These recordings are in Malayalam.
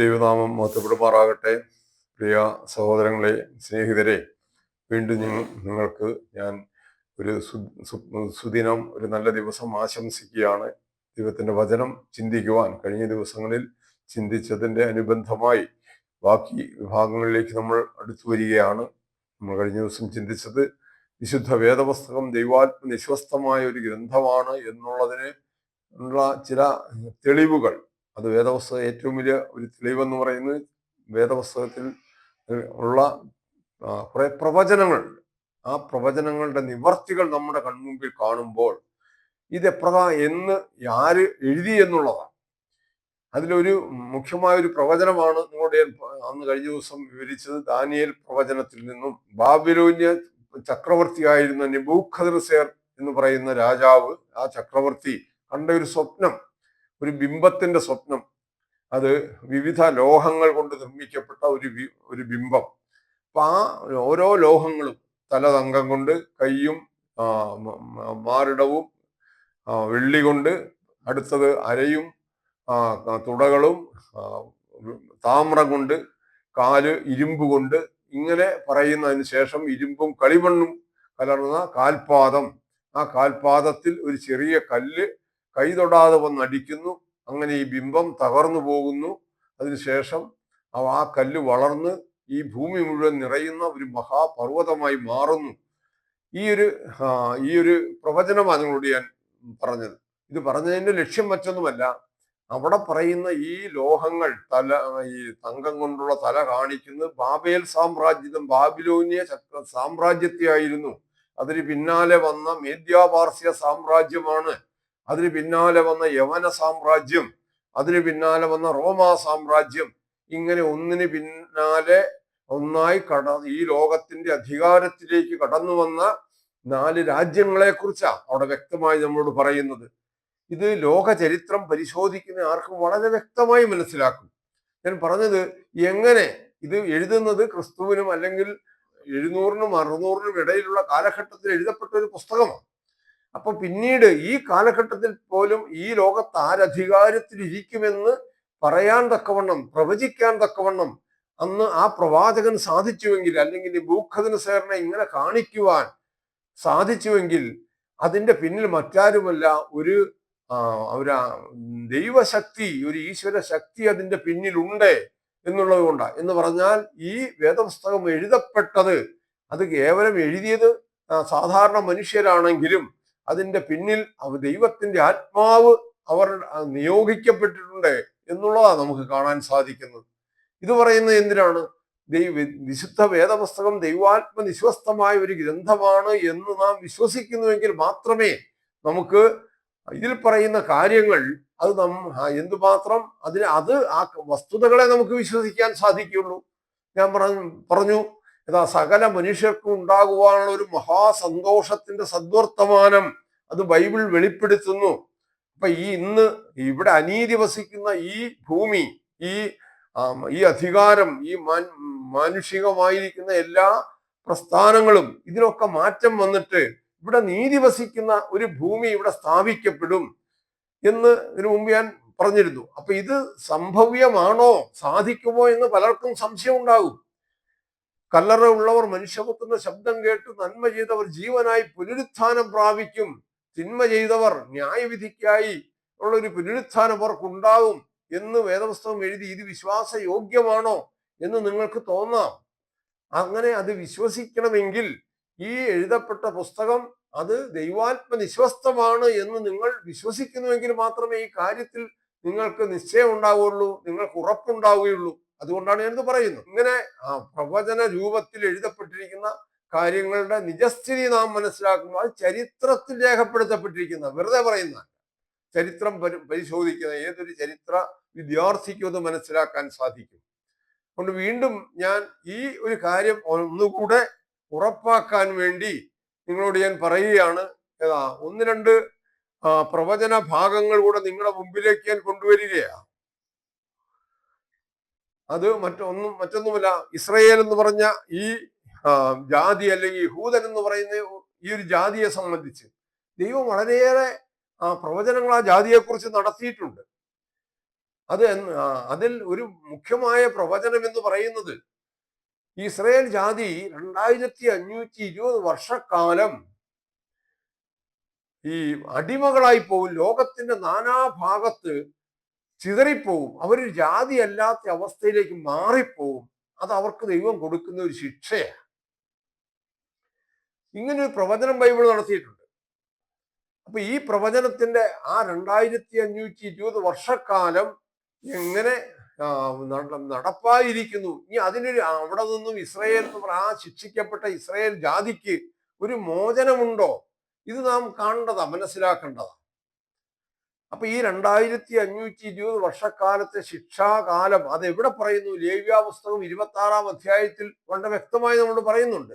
ദൈവനാമം മഹത്വപ്പെടുമാറാകട്ടെ പ്രിയ സഹോദരങ്ങളെ സ്നേഹിതരെ വീണ്ടും നിങ്ങൾക്ക് ഞാൻ ഒരു സുദിനം ഒരു നല്ല ദിവസം ആശംസിക്കുകയാണ്. ദൈവത്തിന്റെ വചനം ചിന്തിക്കുവാൻ കഴിഞ്ഞ ദിവസങ്ങളിൽ ചിന്തിച്ചതിന്റെ അനുബന്ധമായി ബാക്കി വിഭാഗങ്ങളിലേക്ക് നമ്മൾ അടുത്തു വരികയാണ്. നമ്മൾ കഴിഞ്ഞ ദിവസം ചിന്തിച്ചത് വിശുദ്ധ വേദപുസ്തകം ദൈവാത്മ നിശ്വസ്തമായ ഒരു ഗ്രന്ഥമാണ്. എന്നുള്ളതിന് ഉള്ള ചില തെളിവുകൾ അത് വേദപുസ്തക ഏറ്റവും വലിയ ഒരു തെളിവെന്ന് പറയുന്നത് വേദപുസ്തകത്തിൽ ഉള്ള കുറെ പ്രവചനങ്ങൾ. ആ പ്രവചനങ്ങളുടെ നിവർത്തികൾ നമ്മുടെ കൺമുമ്പിൽ കാണുമ്പോൾ ഇത് എപ്രകാ എന്ന് ആര് എഴുതി എന്നുള്ളതാണ് അതിലൊരു മുഖ്യമായ ഒരു പ്രവചനമാണ് നിങ്ങളുടെ അന്ന് കഴിഞ്ഞ ദിവസം വിവരിച്ചത് ദാനിയേൽ പ്രവചനത്തിൽ നിന്നും. ബാബിലോന്യ ചക്രവർത്തിയായിരുന്ന നിബൂഖദർസേർ എന്ന് പറയുന്ന രാജാവ് ആ ചക്രവർത്തി കണ്ട ഒരു സ്വപ്നം ഒരു ബിംബത്തിന്റെ സ്വപ്നം. അത് വിവിധ ലോഹങ്ങൾ കൊണ്ട് നിർമ്മിക്കപ്പെട്ട ഒരു ഒരു ബിംബം. അപ്പൊ ആ ഓരോ ലോഹങ്ങളും തലതങ്കം കൊണ്ട് കൈയും മാറിടവും വെള്ളി കൊണ്ട് അടുത്തത് അരയും തുടകളും താമ്രം കൊണ്ട് കാൽ ഇരുമ്പ് കൊണ്ട് ഇങ്ങനെ പറയുന്നതിന് ശേഷം ഇരുമ്പും കളിമണ്ണും കലർന്ന കാൽപാദം. ആ കാൽപാദത്തിൽ ഒരു ചെറിയ കല്ല് കൈ തൊടാതെ വന്ന് അടിക്കുന്നു. അങ്ങനെ ഈ ബിംബം തകർന്നു പോകുന്നു. അതിനുശേഷം ആ കല്ല് വളർന്ന് ഈ ഭൂമി മുഴുവൻ നിറയുന്ന ഒരു മഹാപർവതമായി മാറുന്നു. ഈ ഒരു ഈ ഒരു പ്രവചനമാണ് നിങ്ങളോട് ഞാൻ പറഞ്ഞത്. ഇത് പറഞ്ഞതിന്റെ ലക്ഷ്യം മറ്റൊന്നുമല്ല അവിടെ പറയുന്ന ഈ ലോഹങ്ങൾ തല ഈ തങ്കം കൊണ്ടുള്ള തല കാണിക്കുന്നത് ബാബേൽ സാമ്രാജ്യം ബാബിലോനിയ ചക്ര സാമ്രാജ്യത്തെയായിരുന്നു അതിന് പിന്നാലെ വന്ന മേദ്യാപാർസ്യ സാമ്രാജ്യമാണ്. അതിന് പിന്നാലെ വന്ന യവന സാമ്രാജ്യം അതിന് പിന്നാലെ വന്ന റോമാ സാമ്രാജ്യം ഇങ്ങനെ ഒന്നിന് പിന്നാലെ ഒന്നായി കട ഈ ലോകത്തിന്റെ അധികാരത്തിലേക്ക് കടന്നു വന്ന നാല് രാജ്യങ്ങളെ കുറിച്ചാണ് അവിടെ വ്യക്തമായി നമ്മളോട് പറയുന്നത്. ഇത് ലോക ചരിത്രം പരിശോധിക്കുന്ന ആർക്കും വളരെ വ്യക്തമായി മനസ്സിലാക്കും. ഞാൻ പറഞ്ഞത് എങ്ങനെ ഇത് എഴുതുന്നത് ക്രിസ്തുവിനും അല്ലെങ്കിൽ എഴുന്നൂറിനും അറുന്നൂറിനും ഇടയിലുള്ള കാലഘട്ടത്തിൽ എഴുതപ്പെട്ട ഒരു പുസ്തകമാണ്. അപ്പൊ പിന്നീട് ഈ കാലഘട്ടത്തിൽ പോലും ഈ ലോകത്ത് ആരധികാരത്തിൽ ഇരിക്കുമെന്ന് പറയാൻ തക്കവണ്ണം പ്രവചിക്കാൻ തക്കവണ്ണം അന്ന് ആ പ്രവാചകൻ സാധിച്ചുവെങ്കിൽ അല്ലെങ്കിൽ ഭൂഖദിന് സേറിനെ ഇങ്ങനെ കാണിക്കുവാൻ സാധിച്ചുവെങ്കിൽ അതിന്റെ പിന്നിൽ മറ്റാരുമല്ല ഒരു ഒരു ദൈവശക്തി ഒരു ഈശ്വര ശക്തി അതിന്റെ പിന്നിലുണ്ട് എന്നുള്ളത് കൊണ്ടാണ്. എന്ന് പറഞ്ഞാൽ ഈ വേദപുസ്തകം എഴുതപ്പെട്ടത് അത് കേവലം എഴുതിയത് സാധാരണ മനുഷ്യരാണെങ്കിലും അതിന്റെ പിന്നിൽ ദൈവത്തിന്റെ ആത്മാവ് അവർ നിയോഗിക്കപ്പെട്ടിട്ടുണ്ട് എന്നുള്ളതാണ് നമുക്ക് കാണാൻ സാധിക്കുന്നത്. ഇത് പറയുന്നത് എന്തിനാണ്? ദൈവ വിശുദ്ധ വേദപുസ്തകം ദൈവാത്മ നിശ്വസ്തമായ ഒരു ഗ്രന്ഥമാണ് എന്ന് നാം വിശ്വസിക്കുന്നുവെങ്കിൽ മാത്രമേ നമുക്ക് ഇതിൽ പറയുന്ന കാര്യങ്ങൾ അത് നം എന്തുമാത്രം അതിന് അത് ആ വസ്തുതകളെ നമുക്ക് വിശ്വസിക്കാൻ സാധിക്കുള്ളൂ ഞാൻ പറഞ്ഞു ഇതാ സകല മനുഷ്യർക്കും ഉണ്ടാകുവാനുള്ള ഒരു മഹാസന്തോഷത്തിന്റെ സദ്വർത്തമാനം അത് ബൈബിൾ വെളിപ്പെടുത്തുന്നു. അപ്പൊ ഈ ഇന്ന് ഇവിടെ അനീതി വസിക്കുന്ന ഈ ഭൂമി ഈ ഈ അധികാരം ഈ മാനുഷികമായിരിക്കുന്ന എല്ലാ പ്രസ്ഥാനങ്ങളും ഇതിനൊക്കെ മാറ്റം വന്നിട്ട് ഇവിടെ നീതി വസിക്കുന്ന ഒരു ഭൂമി ഇവിടെ സ്ഥാപിക്കപ്പെടും എന്ന് ഇതിനു മുമ്പ് ഞാൻ പറഞ്ഞിരുന്നു. അപ്പൊ ഇത് സംഭവ്യമാണോ? സാധിക്കുമോ എന്ന് പലർക്കും സംശയം ഉണ്ടാകും കല്ലറ ഉള്ളവർ മനുഷ്യപുത്രന്റെ ശബ്ദം കേട്ട് നന്മ ചെയ്തവർ ജീവനായി പുനരുത്ഥാനം പ്രാപിക്കും. തിന്മ ചെയ്തവർ ന്യായവിധിക്കായി ഉള്ള ഒരു പുനരുത്ഥാനം അവർക്കുണ്ടാകും എന്ന് വേദപുസ്തകം എഴുതി. ഇത് വിശ്വാസയോഗ്യമാണോ എന്ന് നിങ്ങൾക്ക് തോന്നാം. അങ്ങനെ അത് വിശ്വസിക്കണമെങ്കിൽ ഈ എഴുതപ്പെട്ട പുസ്തകം അത് ദൈവാത്മ നിശ്വസ്തമാണ് എന്ന് നിങ്ങൾ വിശ്വസിക്കുന്നുവെങ്കിൽ മാത്രമേ ഈ കാര്യത്തിൽ നിങ്ങൾക്ക് നിശ്ചയം ഉണ്ടാവുകയുള്ളൂ നിങ്ങൾക്ക് ഉറപ്പുണ്ടാവുകയുള്ളൂ. അതുകൊണ്ടാണ് ഞാനിത് പറയുന്നത്. ഇങ്ങനെ ആ പ്രവചന രൂപത്തിൽ എഴുതപ്പെട്ടിരിക്കുന്ന കാര്യങ്ങളുടെ നിജസ്ഥിതി നാം മനസ്സിലാക്കുമ്പോൾ ചരിത്രത്തിൽ രേഖപ്പെടുത്തപ്പെട്ടിരിക്കുന്ന വെറുതെ പറയുന്ന ചരിത്രം പരി- പരിശോധിക്കുന്ന ഏതൊരു ചരിത്ര വിദ്യാർത്ഥിക്കും അത് മനസ്സിലാക്കാൻ സാധിക്കും. അതുകൊണ്ട് വീണ്ടും ഞാൻ ഈ ഒരു കാര്യം ഒന്നുകൂടെ ഉറപ്പാക്കാൻ വേണ്ടി നിങ്ങളോട് ഞാൻ പറയുകയാണ്. ഏതാ ഒന്ന് രണ്ട് പ്രവചന ഭാഗങ്ങൾ കൂടെ നിങ്ങളുടെ മുമ്പിലേക്ക് ഞാൻ കൊണ്ടുവരികയാണ്. അത് മറ്റൊന്നും മറ്റൊന്നുമല്ല ഇസ്രയേൽ എന്ന് പറഞ്ഞ ഈ ജാതി അല്ലെങ്കിൽ യഹൂദൻ എന്ന് പറയുന്ന ഈ ഒരു ജാതിയെ സംബന്ധിച്ച് ദൈവം വളരെയേറെ പ്രവചനങ്ങൾ ആ ജാതിയെക്കുറിച്ച് നടത്തിയിട്ടുണ്ട്. അത് അതിൽ ഒരു മുഖ്യമായ പ്രവചനം എന്ന് പറയുന്നത് ഇസ്രയേൽ ജാതി രണ്ടായിരത്തി അഞ്ഞൂറ്റി ഇരുപത് വർഷക്കാലം ഈ അടിമകളായി പോകും ലോകത്തിന്റെ നാനാഭാഗത്ത് ചിതറിപ്പോവും. അവരൊരു ജാതി അല്ലാത്ത അവസ്ഥയിലേക്ക് മാറിപ്പോവും. അത് അവർക്ക് ദൈവം കൊടുക്കുന്ന ഒരു ശിക്ഷയാണ്. ഇങ്ങനെ ഒരു പ്രവചനം ബൈബിൾ നടത്തിയിട്ടുണ്ട്. അപ്പൊ ഈ പ്രവചനത്തിന്റെ ആ രണ്ടായിരത്തി അഞ്ഞൂറ്റി ഇരുപത് വർഷക്കാലം എങ്ങനെ നടപ്പായിരിക്കുന്നു. ഇനി അതിനൊരു അവിടെ നിന്നും ഇസ്രയേൽ ആ ശിക്ഷിക്കപ്പെട്ട ഇസ്രയേൽ ജാതിക്ക് ഒരു മോചനമുണ്ടോ? ഇത് നാം കാണേണ്ടതാ മനസ്സിലാക്കേണ്ടതാ. അപ്പൊ ഈ രണ്ടായിരത്തി അഞ്ഞൂറ്റി ഇരുപത് വർഷക്കാലത്തെ ശിക്ഷാകാലം അത് എവിടെ പറയുന്നു? ലേവ്യ പുസ്തകം ഇരുപത്തി ആറാം അധ്യായത്തിൽ വളരെ വ്യക്തമായി നമ്മൾ പറയുന്നുണ്ട്.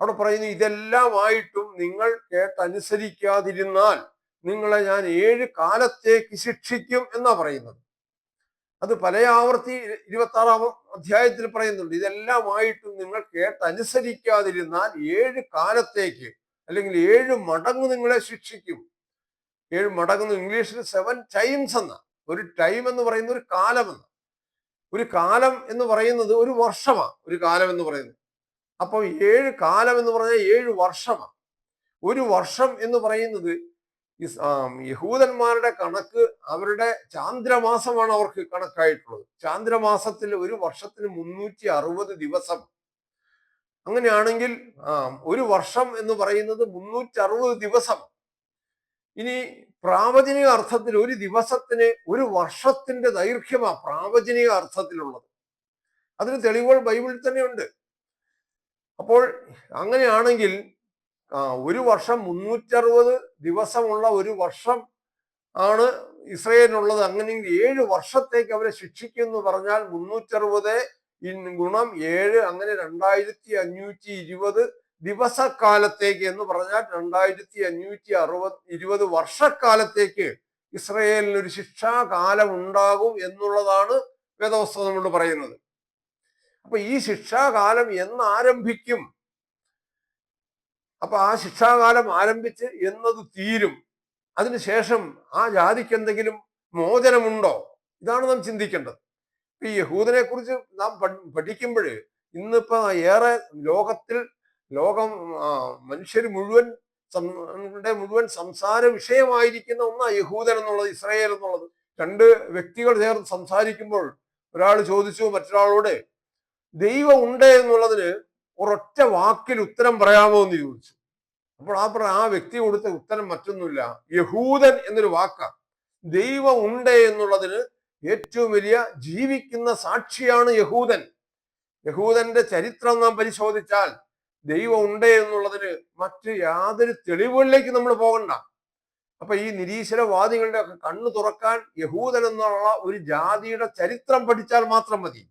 അവിടെ പറയുന്നു ഇതെല്ലാമായിട്ടും നിങ്ങൾ കേട്ടനുസരിക്കാതിരുന്നാൽ നിങ്ങളെ ഞാൻ ഏഴ് കാലത്തേക്ക് ശിക്ഷിക്കും എന്നാ പറയുന്നത്. അത് പല ആവർത്തി ഇരുപത്തി ആറാം അധ്യായത്തിൽ പറയുന്നുണ്ട്. ഇതെല്ലാമായിട്ടും നിങ്ങൾ കേട്ടനുസരിക്കാതിരുന്നാൽ ഏഴ് കാലത്തേക്ക് അല്ലെങ്കിൽ ഏഴ് മടങ്ങ് നിങ്ങളെ ശിക്ഷിക്കും. ഏഴ് മടങ്ങുന്നു. ഇംഗ്ലീഷിൽ സെവൻ ടൈംസ് എന്ന. ഒരു ടൈം എന്ന് പറയുന്ന ഒരു കാലം എന്ന. ഒരു കാലം എന്ന് പറയുന്നത് ഒരു വർഷമാണ് ഒരു കാലം എന്ന് പറയുന്നത്. അപ്പോൾ ഏഴ് കാലം എന്ന് പറഞ്ഞാൽ ഏഴ് വർഷമാണ് ഒരു വർഷം എന്ന് പറയുന്നത് യഹൂദന്മാരുടെ കണക്ക് അവരുടെ ചാന്ദ്രമാസമാണ് അവർക്ക് കണക്കായിട്ടുള്ളത്. ചാന്ദ്രമാസത്തിൽ ഒരു വർഷത്തിന് മുന്നൂറ്റി അറുപത് ദിവസം. അങ്ങനെയാണെങ്കിൽ ഒരു വർഷം എന്ന് പറയുന്നത് മുന്നൂറ്റി അറുപത് ദിവസം. ഇനി പ്രാവചനിക അർത്ഥത്തിൽ ഒരു ദിവസത്തിന് ഒരു വർഷത്തിന്റെ ദൈർഘ്യമാണ് പ്രാവചനിക അർത്ഥത്തിലുള്ളത്. അതിന് തെളിവുകൾ ബൈബിളിൽ തന്നെയുണ്ട്. അപ്പോൾ അങ്ങനെയാണെങ്കിൽ ഒരു വർഷം മുന്നൂറ്ററുപത് ദിവസമുള്ള ഒരു വർഷം ആണ് ഇസ്രയേലിനുള്ളത്. അങ്ങനെയെങ്കിൽ ഏഴ് വർഷത്തേക്ക് അവരെ ശിക്ഷിക്കും എന്ന് പറഞ്ഞാൽ മുന്നൂറ്ററുപത് ഗുണം ഏഴ് അങ്ങനെ രണ്ടായിരത്തി അഞ്ഞൂറ്റി ഇരുപത് ദിവസക്കാലത്തേക്ക് എന്ന് പറഞ്ഞാൽ രണ്ടായിരത്തി അഞ്ഞൂറ്റി അറുപത് ഇരുപത് വർഷക്കാലത്തേക്ക് ഇസ്രയേലിന് ഒരു ശിക്ഷാകാലം ഉണ്ടാകും എന്നുള്ളതാണ് വേദവസ്തു നമ്മൾ പറയുന്നത്. അപ്പൊ ഈ ശിക്ഷാകാലം എന്ന് ആരംഭിക്കും അപ്പൊ ആ ശിക്ഷാകാലം ആരംഭിച്ച് എന്നത് തീരും. അതിനുശേഷം ആ ജാതിക്ക് എന്തെങ്കിലും മോചനമുണ്ടോ? ഇതാണ് നാം ചിന്തിക്കേണ്ടത്. ഈ യഹൂദനെ കുറിച്ച് നാം പഠിക്കുമ്പോൾ ഇന്നിപ്പോ ഏറെ ലോകത്തിൽ ലോകം മനുഷ്യർ മുഴുവൻ മുഴുവൻ സംസാര വിഷയമായിരിക്കുന്ന ഒന്നാ യഹൂദൻ എന്നുള്ളത് ഇസ്രായേൽ എന്നുള്ളത്. രണ്ട് വ്യക്തികൾ ചേർന്ന് സംസാരിക്കുമ്പോൾ ഒരാൾ ചോദിച്ചു മറ്റൊരാളോട് ദൈവം ഉണ്ട് എന്നുള്ളതിന് ഒരൊറ്റ വാക്കിൽ ഉത്തരം പറയാമോ എന്ന് ചോദിച്ചു. അപ്പോൾ ആ ആ വ്യക്തി കൊടുത്ത ഉത്തരം മറ്റൊന്നുമില്ല. യഹൂദൻ എന്നൊരു വാക്കാണ് ദൈവം ഉണ്ട് എന്നുള്ളതിന് ഏറ്റവും വലിയ ജീവിക്കുന്ന സാക്ഷിയാണ് യഹൂദൻ. യഹൂദന്റെ ചരിത്രം നാം പരിശോധിച്ചാൽ ദൈവം ഉണ്ട് എന്നുള്ളതിന് മറ്റ് യാതൊരു തെളിവുകളിലേക്ക് നമ്മൾ പോകണ്ട. അപ്പൊ ഈ നിരീശ്വരവാദികളുടെ ഒക്കെ കണ്ണു തുറക്കാൻ യഹൂദൻ എന്നുള്ള ഒരു ജാതിയുടെ ചരിത്രം പഠിച്ചാൽ മാത്രം മതി.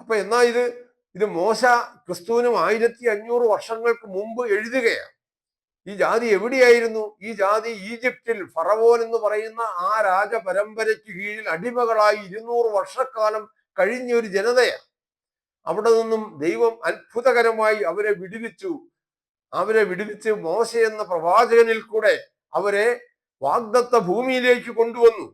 അപ്പൊ എന്നാ ഇത്? ഇത് മോശ ക്രിസ്തുവിനും ആയിരത്തി അഞ്ഞൂറ് വർഷങ്ങൾക്ക് മുമ്പ് എഴുതുകയാണ്. ഈ ജാതി എവിടെയായിരുന്നു? ഈ ജാതി ഈജിപ്തിൽ ഫറവോൻ എന്ന് പറയുന്ന ആ രാജപരമ്പരയ്ക്ക് കീഴിൽ അടിമകളായി ഇരുന്നൂറ് വർഷക്കാലം കഴിഞ്ഞ ഒരു ജനതയാണ്. അവിടെ നിന്നും ദൈവം അത്ഭുതകരമായി അവരെ വിടുവിച്ചു. അവരെ വിടുവിച്ച് മോശ എന്ന പ്രവാചകനിൽ കൂടെ അവരെ വാഗ്ദത്ത ഭൂമിയിലേക്ക് കൊണ്ടുവന്നു.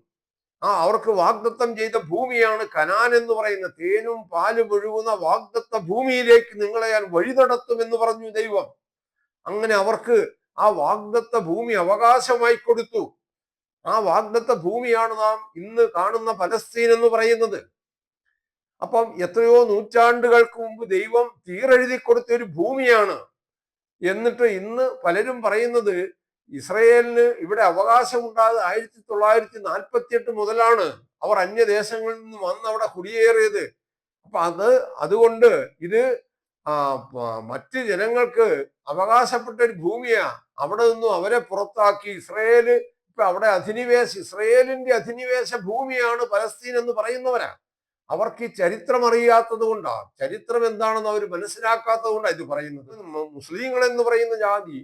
ആ അവർക്ക് വാഗ്ദത്തം ചെയ്ത ഭൂമിയാണ് കനാൻ എന്ന് പറയുന്ന തേനും പാലും ഒഴുകുന്ന വാഗ്ദത്ത ഭൂമിയിലേക്ക് നിങ്ങളെ ഞാൻ വഴി നടത്തും എന്ന് പറഞ്ഞു ദൈവം. അങ്ങനെ അവർക്ക് ആ വാഗ്ദത്ത ഭൂമി അവകാശമായി കൊടുത്തു. ആ വാഗ്ദത്ത ഭൂമിയാണ് നാം ഇന്ന് കാണുന്ന പലസ്തീൻ എന്ന് പറയുന്നത്. അപ്പം എത്രയോ നൂറ്റാണ്ടുകൾക്ക് മുമ്പ് ദൈവം തീരെഴുതി കൊടുത്ത ഒരു ഭൂമിയാണ്. എന്നിട്ട് ഇന്ന് പലരും പറയുന്നത് ഇസ്രയേലിന് ഇവിടെ അവകാശമുണ്ടായത് ആയിരത്തി തൊള്ളായിരത്തി നാൽപ്പത്തി എട്ട് മുതലാണ് അവർ അന്യദേശങ്ങളിൽ നിന്ന് വന്ന് അവിടെ കുടിയേറിയത്. അപ്പൊ അത് അതുകൊണ്ട് ഇത് മറ്റ് ജനങ്ങൾക്ക് അവകാശപ്പെട്ട ഒരു ഭൂമിയാ. അവിടെ നിന്നും അവരെ പുറത്താക്കി. ഇസ്രയേൽ ഇപ്പൊ അവിടെ അധിനിവേശ ഇസ്രയേലിന്റെ അധിനിവേശ ഭൂമിയാണ് പലസ്തീൻ എന്ന് പറയുന്നവരാ. അവർക്ക് ഈ ചരിത്രം അറിയാത്തത് കൊണ്ടാണ് ചരിത്രം എന്താണെന്ന് അവർ മനസ്സിലാക്കാത്തത് കൊണ്ടാണ് ഇത് പറയുന്നത്. മുസ്ലിങ്ങൾ എന്ന് പറയുന്ന ജാതി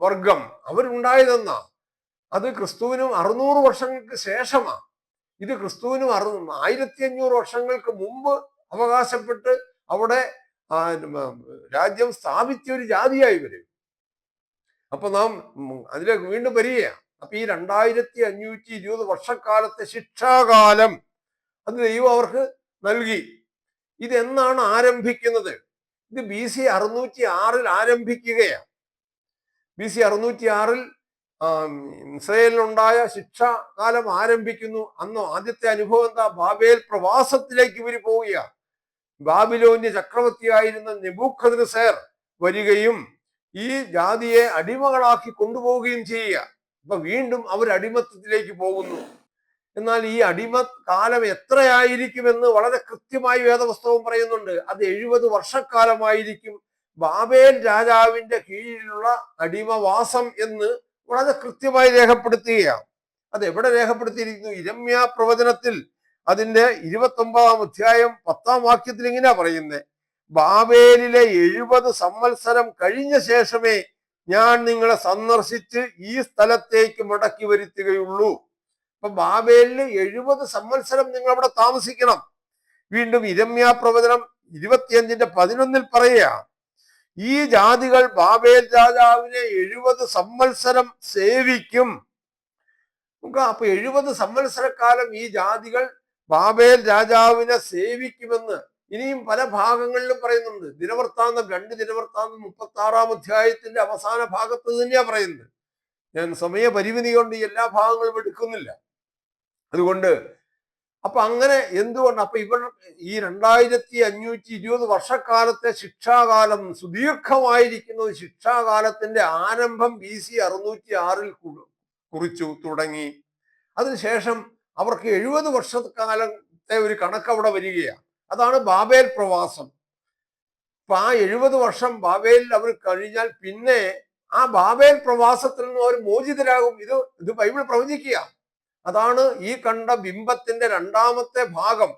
വർഗം അവരുണ്ടായതെന്നാ. അത് ക്രിസ്തുവിനും അറുന്നൂറ് വർഷങ്ങൾക്ക് ശേഷമാണ് ഇത് ക്രിസ്തുവിനും അറു ആയിരത്തി അഞ്ഞൂറ് വർഷങ്ങൾക്ക് മുമ്പ് അവകാശപ്പെട്ട് അവിടെ രാജ്യം സ്ഥാപിച്ച ഒരു ജാതിയായി വരും അപ്പൊ നാം അതിലേക്ക് വീണ്ടും വരികയാണ് അപ്പൊ ഈ രണ്ടായിരത്തി അഞ്ഞൂറ്റി ഇരുപത് വർഷക്കാലത്തെ ശിക്ഷാകാലം അത് ദൈവം അവർക്ക് നൽകി. ഇതെന്നാണ് ആരംഭിക്കുന്നത്? ഇത് ബി സി അറുന്നൂറ്റി ആറിൽ ആരംഭിക്കുകയാണ്. ബി സി അറുന്നൂറ്റി ആറിൽ ഇസ്രയേലിനുണ്ടായ ശിക്ഷാകാലം ആരംഭിക്കുന്നു. അന്ന് ആദ്യത്തെ അനുഭവം എന്താ? ബാബേൽ പ്രവാസത്തിലേക്ക് ഇവർ പോവുകയാണ്. ബാബിലോന്യ ചക്രവർത്തിയായിരുന്ന നെബൂഖദ്നസേർ വരികയും ഈ ജാതിയെ അടിമകളാക്കി കൊണ്ടുപോവുകയും ചെയ്യുക അപ്പൊ വീണ്ടും അവർ അടിമത്തത്തിലേക്ക് പോകുന്നു. എന്നാൽ ഈ അടിമ കാലം എത്രയായിരിക്കുമെന്ന് വളരെ കൃത്യമായി വേദപുസ്തകം പറയുന്നുണ്ട്. അത് എഴുപത് വർഷക്കാലമായിരിക്കും ബാബേൽ രാജാവിന്റെ കീഴിലുള്ള അടിമവാസം എന്ന് വളരെ കൃത്യമായി രേഖപ്പെടുത്തുകയാണ്. അത് എവിടെ രേഖപ്പെടുത്തിയിരിക്കുന്നു? ഇരമ്യ പ്രവചനത്തിൽ അതിന്റെ ഇരുപത്തി ഒമ്പതാം അധ്യായം പത്താം വാക്യത്തിൽ ഇങ്ങനെയാ പറയുന്നത് ബാബേലിലെ എഴുപത് സംവത്സരം കഴിഞ്ഞ ശേഷമേ ഞാൻ നിങ്ങളെ സന്ദർശിച്ച് ഈ സ്ഥലത്തേക്ക് മടക്കി വരുത്തുകയുള്ളൂ. അപ്പൊ ബാബേലിന് എഴുപത് സംവത്സരം നിങ്ങൾ അവിടെ താമസിക്കണം. വീണ്ടും ഇരമ്യ പ്രവചനം ഇരുപത്തിയഞ്ചിന്റെ പതിനൊന്നിൽ പറയുക ഈ ജാതികൾ ബാബേൽ രാജാവിനെ എഴുപത് സംവത്സരം സേവിക്കും. നമുക്ക് അപ്പൊ എഴുപത് സംവത്സരക്കാലം ഈ ജാതികൾ ബാബേൽ രാജാവിനെ സേവിക്കുമെന്ന് ഇനിയും പല ഭാഗങ്ങളിലും പറയുന്നുണ്ട്. ദിനവൃത്താന്തം രണ്ട് ദിനവൃത്താന്തം മുപ്പത്തി ആറാം അധ്യായത്തിന്റെ അവസാന ഭാഗത്ത് തന്നെയാ പറയുന്നത്. ഞാൻ സമയപരിമിതി കൊണ്ട് എല്ലാ ഭാഗങ്ങളും എടുക്കുന്നില്ല. അതുകൊണ്ട് അപ്പൊ അങ്ങനെ എന്തുകൊണ്ട് അപ്പൊ ഇവർ ഈ രണ്ടായിരത്തി അഞ്ഞൂറ്റി ഇരുപത് വർഷക്കാലത്തെ ശിക്ഷാകാലം സുദീർഘമായിരിക്കുന്നത് ശിക്ഷാകാലത്തിന്റെ ആരംഭം ബി സി അറുന്നൂറ്റി ആറിൽ കുറിച്ചു തുടങ്ങി. അതിനുശേഷം അവർക്ക് എഴുപത് വർഷക്കാലത്തെ ഒരു കണക്ക് അവിടെ വരികയാണ്. അതാണ് ബാബേൽ പ്രവാസം. അപ്പൊ ആ എഴുപത് വർഷം ബാബേലിൽ അവർ കഴിഞ്ഞാൽ പിന്നെ ആ ബാബേൽ പ്രവാസത്തിൽ നിന്ന് അവർ മോചിതരാകും. ഇത് ഇത് ബൈബിൾ പ്രവചിക്കുക അതാണ് ഈ കണ്ട ബിംബത്തിന്റെ രണ്ടാമത്തെ ഭാഗം.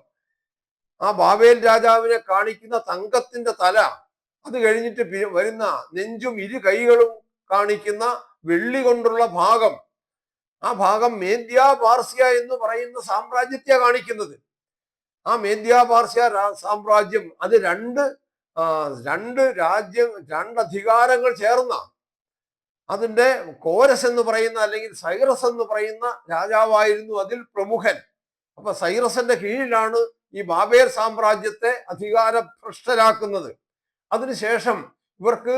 ആ ബാബേൽ രാജാവിനെ കാണിക്കുന്ന തങ്കത്തിന്റെ തല അത് കഴിഞ്ഞിട്ട് വരുന്ന നെഞ്ചും ഇരു കൈകളും കാണിക്കുന്ന വെള്ളി കൊണ്ടുള്ള ഭാഗം. ആ ഭാഗം മേന്ത്യ പാർസ്യ എന്ന് പറയുന്ന സാമ്രാജ്യത്തെ കാണിക്കുന്നത്. ആ മേന്ത്യ പാർസ്യ സാമ്രാജ്യം അത് രണ്ട് രണ്ട് രാജ്യം രണ്ട് അധികാരങ്ങൾ ചേർന്ന അതിന്റെ കോരസ് എന്ന് പറയുന്ന അല്ലെങ്കിൽ സൈറസ് എന്ന് പറയുന്ന രാജാവായിരുന്നു അതിൽ പ്രമുഖൻ. അപ്പൊ സൈറസിന്റെ കീഴിലാണ് ഈ ബാബേർ സാമ്രാജ്യത്തെ അധികാര ഭ്രഷ്ടരാക്കുന്നത് അതിനുശേഷം ഇവർക്ക്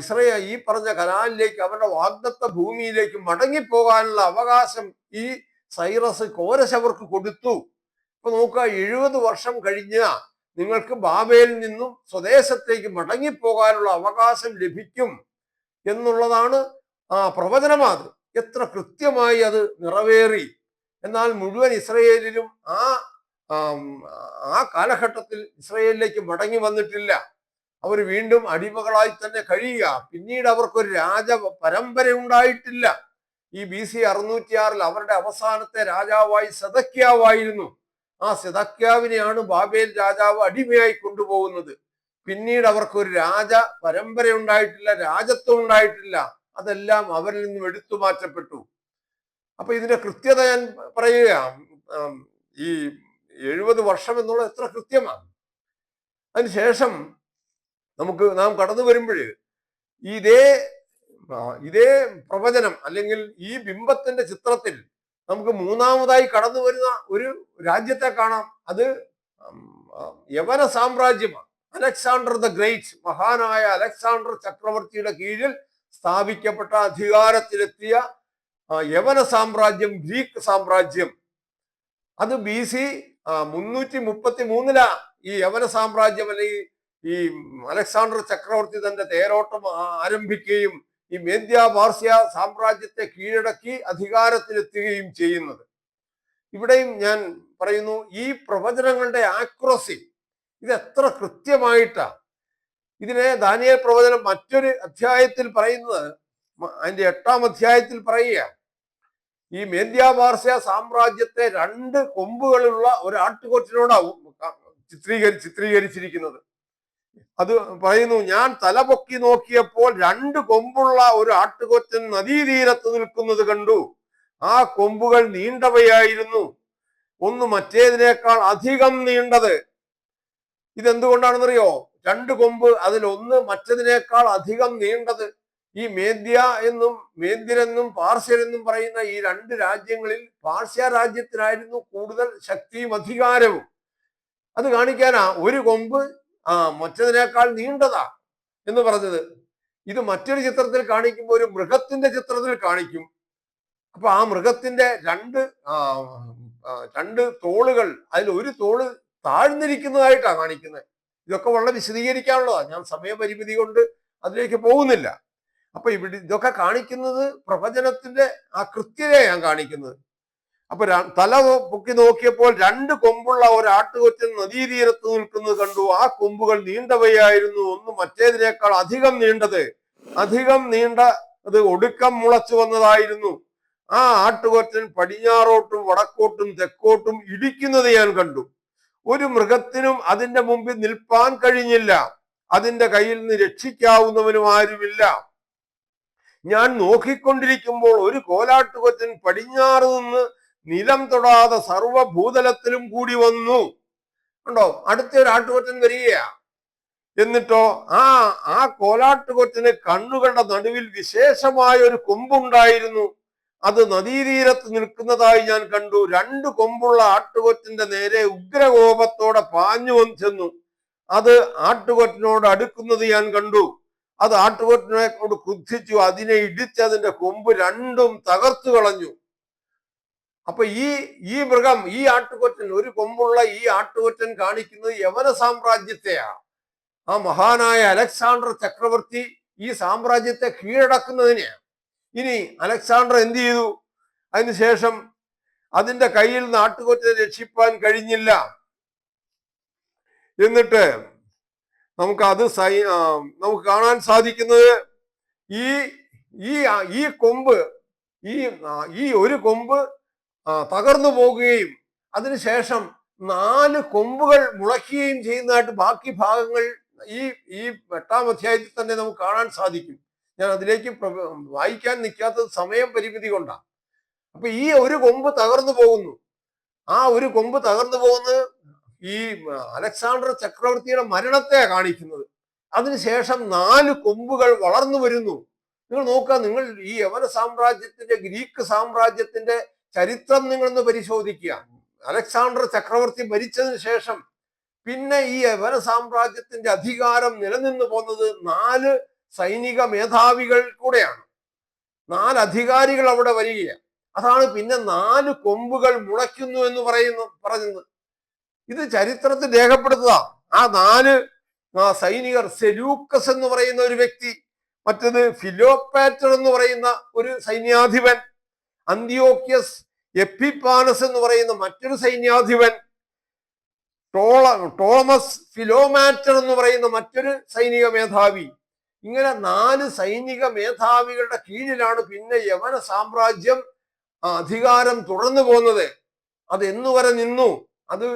ഇസ്രയേൽ ഈ പറഞ്ഞ കനാലിലേക്ക് അവരുടെ വാഗ്ദത്ത ഭൂമിയിലേക്ക് മടങ്ങിപ്പോകാനുള്ള അവകാശം ഈ സൈറസ് കോരസ് അവർക്ക് കൊടുത്തു. ഇപ്പൊ നോക്കുക എഴുപത് വർഷം കഴിഞ്ഞ നിങ്ങൾക്ക് ബാബേലിൽ നിന്നും സ്വദേശത്തേക്ക് മടങ്ങിപ്പോകാനുള്ള അവകാശം ലഭിക്കും. എന്നുള്ളതാണ് ആ പ്രവചനമാത് എത്ര കൃത്യമായി അത് നിറവേറി. എന്നാൽ മുഴുവൻ ഇസ്രയേലിലും ആ ആ കാലഘട്ടത്തിൽ ഇസ്രയേലിലേക്ക് മടങ്ങി വന്നിട്ടില്ല. അവർ വീണ്ടും അടിമകളായി തന്നെ കഴിയുക. പിന്നീട് അവർക്കൊരു രാജ പരമ്പര ഉണ്ടായിട്ടില്ല. ഈ ബി സി അറുന്നൂറ്റിയാറിൽ അവരുടെ അവസാനത്തെ രാജാവായി സെതക്യാവായിരുന്നു ആ സെതക്യാവിനെയാണ് ബാബേൽ രാജാവ് അടിമയായി കൊണ്ടുപോകുന്നത്. പിന്നീട് അവർക്കൊരു രാജ പരമ്പര ഉണ്ടായിട്ടില്ല രാജത്വം ഉണ്ടായിട്ടില്ല. അതെല്ലാം അവരിൽ നിന്നും എടുത്തു മാറ്റപ്പെട്ടു. അപ്പൊ ഇതിന്റെ കൃത്യത ഞാൻ പറയുക ഈ എഴുപത് വർഷം എന്നുള്ളത് എത്ര കൃത്യമാണ്. അതിനുശേഷം നമുക്ക് നാം കടന്നു വരുമ്പോൾ ഇതേ ഇതേ പ്രവചനം അല്ലെങ്കിൽ ഈ ബിംബത്തിന്റെ ചിത്രത്തിൽ നമുക്ക് മൂന്നാമതായി കടന്നു വരുന്ന ഒരു രാജ്യത്തെ കാണാം. അത് യവന സാമ്രാജ്യമാണ്. അലക്സാണ്ടർ ദ ഗ്രേറ്റ് മഹാനായ അലക്സാണ്ടർ ചക്രവർത്തിയുടെ കീഴിൽ സ്ഥാപിക്കപ്പെട്ട അധികാരത്തിലെത്തിയ യവന സാമ്രാജ്യം ഗ്രീക്ക് സാമ്രാജ്യം. അത് ബി സി മുന്നൂറ്റി മുപ്പത്തി മൂന്നിലാ ഈ യവന സാമ്രാജ്യം അല്ലെങ്കിൽ ഈ അലക്സാണ്ടർ ചക്രവർത്തി തന്റെ തേരോട്ടം ആരംഭിക്കുകയും ഈ മേദ്യ പാർസ്യ സാമ്രാജ്യത്തെ കീഴടക്കി അധികാരത്തിലെത്തുകയും ചെയ്യുന്നത്. ഇവിടെയും ഞാൻ പറയുന്നു ഈ പ്രവചനങ്ങളുടെ ആക്യുറസി ഇത് എത്ര കൃത്യമായിട്ടാ? ഇതിനെ ദാനിയേൽ പ്രവചനം മറ്റൊരു അധ്യായത്തിൽ പറയുന്നത് അതിന്റെ എട്ടാം അധ്യായത്തിൽ പറയുക ഈ മേദ്യാപാർസ്യ സാമ്രാജ്യത്തെ രണ്ട് കൊമ്പുകളുള്ള ഒരു ആട്ടുകൊറ്റിനോടാവും ചിത്രീകരി ചിത്രീകരിച്ചിരിക്കുന്നത്. അത് പറയുന്നു ഞാൻ തലപൊക്കി നോക്കിയപ്പോൾ രണ്ട് കൊമ്പുള്ള ഒരു ആട്ടുകൊറ്റൻ നദീതീരത്ത് നിൽക്കുന്നത് കണ്ടു. ആ കൊമ്പുകൾ നീണ്ടവയായിരുന്നു. ഒന്ന് മറ്റേതിനേക്കാൾ അധികം നീണ്ടത്. ഇതെന്തുകൊണ്ടാണെന്നറിയോ? രണ്ട് കൊമ്പ് അതിൽ ഒന്ന് മറ്റതിനേക്കാൾ അധികം നീണ്ടത് ഈ മേദ്യ എന്നും മേദ്യരെന്നും പാർശ്യരെന്നും പറയുന്ന ഈ രണ്ട് രാജ്യങ്ങളിൽ പാർശ്യ രാജ്യത്തിനായിരുന്നു കൂടുതൽ ശക്തിയും അധികാരവും. അത് കാണിക്കാനാ ഒരു കൊമ്പ് ആ മറ്റതിനേക്കാൾ നീണ്ടതാ എന്ന് പറഞ്ഞത്. ഇത് മറ്റൊരു ചിത്രത്തിൽ കാണിക്കുമ്പോൾ ഒരു മൃഗത്തിന്റെ ചിത്രത്തിൽ കാണിക്കും. അപ്പൊ ആ മൃഗത്തിന്റെ രണ്ട് രണ്ട് തോളുകൾ അതിൽ ഒരു തോൾ താഴ്ന്നിരിക്കുന്നതായിട്ടാ കാണിക്കുന്നത് ഇതൊക്കെ വളരെ വിശദീകരിക്കാനുള്ളതാ. ഞാൻ സമയപരിമിതി കൊണ്ട് അതിലേക്ക് പോകുന്നില്ല. അപ്പൊ ഇവിടെ ഇതൊക്കെ കാണിക്കുന്നത് പ്രവചനത്തിന്റെ ആ കൃത്യതയാണ് കാണിക്കുന്നത്. അപ്പൊ തല പൊക്കി നോക്കിയപ്പോൾ രണ്ട് കൊമ്പുള്ള ഒരു ആട്ടുകൊറ്റൻ നദീതീരത്ത് നിൽക്കുന്നത് കണ്ടു. ആ കൊമ്പുകൾ നീണ്ടവയായിരുന്നു. ഒന്ന് മറ്റേതിനേക്കാൾ അധികം നീണ്ടത്. അധികം നീണ്ട അത് ഒടുക്കം മുളച്ചു വന്നതായിരുന്നു. ആ ആട്ടുകൊറ്റൻ പടിഞ്ഞാറോട്ടും വടക്കോട്ടും തെക്കോട്ടും ഇടിക്കുന്നത് ഞാൻ കണ്ടു. ഒരു മൃഗത്തിനും അതിന്റെ മുമ്പിൽ നിൽപ്പാൻ കഴിഞ്ഞില്ല. അതിന്റെ കയ്യിൽ നിന്ന് രക്ഷിക്കാവുന്നവനും ആരുമില്ല. ഞാൻ നോക്കിക്കൊണ്ടിരിക്കുമ്പോൾ ഒരു കോലാട്ടുകൊറ്റൻ പടിഞ്ഞാറ് നിന്ന് നിലം തൊടാതെ സർവഭൂതലത്തിലും കൂടി വന്നു. കണ്ടോ? അടുത്ത ഒരു ആട്ടുകൊറ്റൻ വരികയാ. എന്നിട്ടോ ആ ആ കോലാട്ടുകൊറ്റന് കണ്ണുകളുടെ നടുവിൽ വിശേഷമായ ഒരു കൊമ്പുണ്ടായിരുന്നു. അത് നദീതീരത്ത് നിൽക്കുന്നതായി ഞാൻ കണ്ടു. രണ്ടു കൊമ്പുള്ള ആട്ടുകൊറ്റന്റെ നേരെ ഉഗ്രകോപത്തോടെ പാഞ്ഞു വന്നു ചെന്നു. അത് ആട്ടുകൊറ്റനോട് അടുക്കുന്നത് ഞാൻ കണ്ടു. അത് ആട്ടുകൊറ്റനെ കൊണ്ട് ക്രുദ്ധിച്ചു. അതിനെ ഇടിച്ച് അതിന്റെ കൊമ്പ് രണ്ടും തകർത്തു കളഞ്ഞു. അപ്പൊ ഈ ഈ മൃഗം ഈ ആട്ടുകൊറ്റൻ ഒരു കൊമ്പുള്ള ഈ ആട്ടുകൊറ്റൻ കാണിക്കുന്നത് യവന സാമ്രാജ്യത്തെയാ. ആ മഹാനായ അലക്സാണ്ടർ ചക്രവർത്തി ഈ സാമ്രാജ്യത്തെ കീഴടക്കുന്നതിനെയാ. ഇനി അലക്സാണ്ടർ എന്ത് ചെയ്തു? അതിനുശേഷം അതിന്റെ കയ്യിൽ നാട്ടുകൊറ്റ രക്ഷിപ്പാൻ കഴിഞ്ഞില്ല. എന്നിട്ട് നമുക്ക് അത് നമുക്ക് കാണാൻ സാധിക്കുന്നത് ഈ ഈ ഈ കൊമ്പ് ഈ ഈ ഒരു കൊമ്പ് തകർന്നു പോകുകയും അതിനുശേഷം നാല് കൊമ്പുകൾ മുളയ്ക്കുകയും ചെയ്യുന്നതായിട്ട് ബാക്കി ഭാഗങ്ങൾ ഈ ഈ എട്ടാം അധ്യായത്തിൽ തന്നെ നമുക്ക് കാണാൻ സാധിക്കും. ഞാൻ അതിലേക്ക് വായിക്കാൻ നിൽക്കാത്തത് സമയം പരിമിതി കൊണ്ടാണ്. അപ്പൊ ഈ ഒരു കൊമ്പ് തകർന്നു പോകുന്നു. ആ ഒരു കൊമ്പ് തകർന്നു പോകുന്നത് ഈ അലക്സാണ്ടർ ചക്രവർത്തിയുടെ മരണത്തെ കാണിക്കുന്നത്. അതിനുശേഷം നാല് കൊമ്പുകൾ വളർന്നു വരുന്നു. നിങ്ങൾ നോക്കുക നിങ്ങൾ ഈ യവന സാമ്രാജ്യത്തിന്റെ ഗ്രീക്ക് സാമ്രാജ്യത്തിന്റെ ചരിത്രം നിങ്ങളൊന്ന് പരിശോധിക്കുക. അലക്സാണ്ടർ ചക്രവർത്തി മരിച്ചതിന് ശേഷം പിന്നെ ഈ യവന സാമ്രാജ്യത്തിന്റെ അധികാരം നിലനിന്നു പോകുന്നത് നാല് സൈനിക മേധാവികൾ കൂടെയാണ്. നാല് അധികാരികൾ അവിടെ വരികയാണ്. അതാണ് പിന്നെ നാല് കൊമ്പുകൾ മുളയ്ക്കുന്നു എന്ന് പറയുന്നു പറയുന്നത് ഇത് ചരിത്രത്തിൽ രേഖപ്പെടുത്തുക ആ നാല് സൈനികർ സെലൂക്കസ് എന്ന് പറയുന്ന ഒരു വ്യക്തി മറ്റത് ഫിലോപാറ്റർ എന്ന് പറയുന്ന ഒരു സൈന്യാധിപൻ അന്തിയോക്യസ് എപ്പിപ്പാനസ് എന്ന് പറയുന്ന മറ്റൊരു സൈന്യാധിപൻ ടോള ടോമസ് ഫിലോമാറ്റർ എന്ന് പറയുന്ന മറ്റൊരു സൈനിക മേധാവി. ഇങ്ങനെ നാല് സൈനിക മേധാവികളുടെ കീഴിലാണ് പിന്നെ യവന സാമ്രാജ്യം അധികാരം തുടർന്നു പോകുന്നത്. അത് എന്നു വരെ നിന്നു. അത്